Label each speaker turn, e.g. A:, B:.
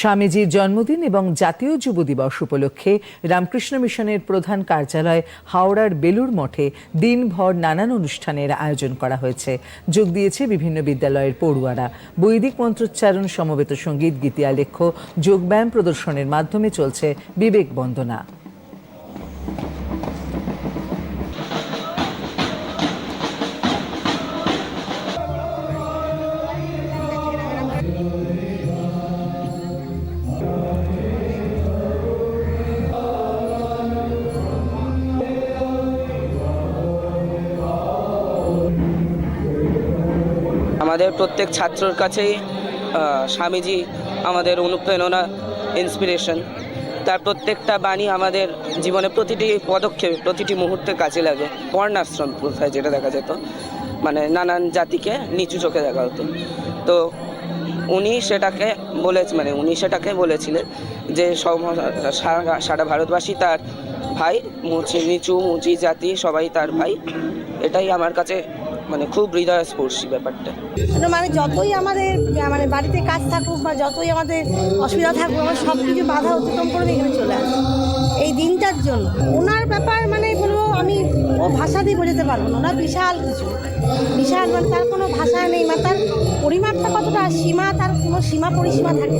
A: স্বামীজির জন্মদিন এবং জাতীয় যুব দিবস উপলক্ষে রামকৃষ্ণ মিশনের প্রধান কার্যালয় হাওড়ার বেলুর মঠে দিনভর নানান অনুষ্ঠানের আয়োজন করা হয়েছে। যোগ দিয়েছে বিভিন্ন বিদ্যালয়ের পড়ুয়ারা। বৈদিক মন্ত্রোচ্চারণ সমবেত সংগীত, গীতি আলেখ্য, যোগব্যায়াম প্রদর্শনের মাধ্যমে চলছে বিবেক বন্দনা।
B: আমাদের প্রত্যেক ছাত্রর কাছেই স্বামীজি আমাদের অনুপ্রেরণা ইন্সপিরেশন তার প্রত্যেকটা বাণী আমাদের জীবনে প্রতিটি পদক্ষেপে, প্রতিটি মুহূর্তে কাজে লাগে। বর্ণাশ্রম প্রথায় যেটা দেখা যেত মানে নানান জাতিকে নিচু চোখে দেখা হতো। তো উনি সেটাকে বলে মানে উনি সেটাকে বলেছিলেন যে সারা ভারতবাসী তার ভাই, মুচি, নিচু, মুচি জাতি, সবাই তার ভাই। এটাই আমার কাছে মানে খুব হৃদয়স্পর্শী ব্যাপারটা।
C: মানে যতই আমাদের মানে বাড়িতে কাজ থাকুক বা যতই আমাদের অসুবিধা থাকুক, আমরা সব কিছু বাধা অতিক্রম করে এখানে চলে আসি। এই দিনটার জন্য। ওনার ব্যাপার মানে বলব, আমি ও ভাষা দিয়ে বোঝাতে পারব না। ওনার বিশাল কিছু। বিশাল মানে তার কোনো ভাষা নেই মানে তার পরিমাপটা কতটা সীমা, তার কোনো সীমা পরিসীমা থাকে।